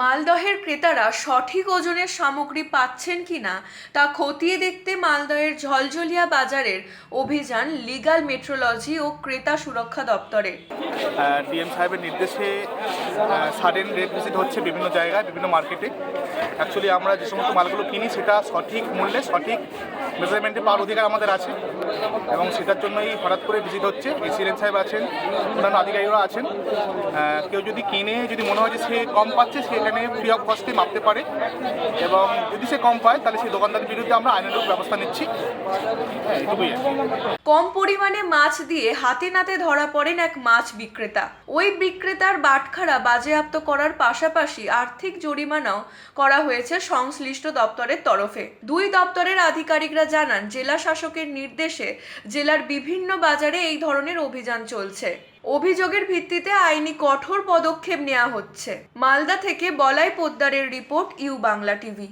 মালদহের ক্রেতারা সঠিক ওজনের সামগ্রী পাচ্ছেন কি না তা খতিয়ে দেখতে মালদহের ঝলঝলিয়া বাজারের অভিযান লিগাল মেট্রোলজি ও ক্রেতা সুরক্ষা দপ্তরে ডিএম সাহেবের নির্দেশে সাডেন রেট ভিজিট হচ্ছে বিভিন্ন জায়গায়, বিভিন্ন মার্কেটে অ্যাকচুয়ালি আমরা যে সমস্ত মালগুলো কিনি, সেটা সঠিক মূল্যে, সঠিক মেজারমেন্টে পাওয়ার অধিকার আমাদের আছে। এবং সেটার জন্যই হঠাৎ করে ভিজিট হচ্ছে। এসিডেন্ট সাহেব আছেন, অন্যান্য আধিকারিকরা আছেন। কেউ যদি কিনে, যদি মনে হয় যে সে কম পাচ্ছে, সে এখানে ফ্রি অফ কস্টে মাপতে পারে এবং যদি সে কম পায়, তাহলে সেই দোকানদারের বিরুদ্ধে আমরা আইনানুগ ব্যবস্থা নিচ্ছি। হ্যাঁ। কম পরিমাণে মাছ দিয়ে হাতে নাতে ধরা পড়েন এক মাছ বিক্রেতা। ওই বিক্রেতার বাটখারা বাজেয়াপ্ত করার পাশাপাশি আর্থিক জরিমানাও করা হয়েছে সংশ্লিষ্ট দপ্তরের তরফে। দুই দপ্তরের আধিকারিকরা জানান, জেলা শাসকের নির্দেশে জেলার বিভিন্ন বাজারে এই ধরনের অভিযান চলছে। অভিযোগের ভিত্তিতে আইনি কঠোর পদক্ষেপ নেওয়া হচ্ছে। মালদা থেকে বলাই পোদ্দারের রিপোর্ট ইউ বাংলা টিভি।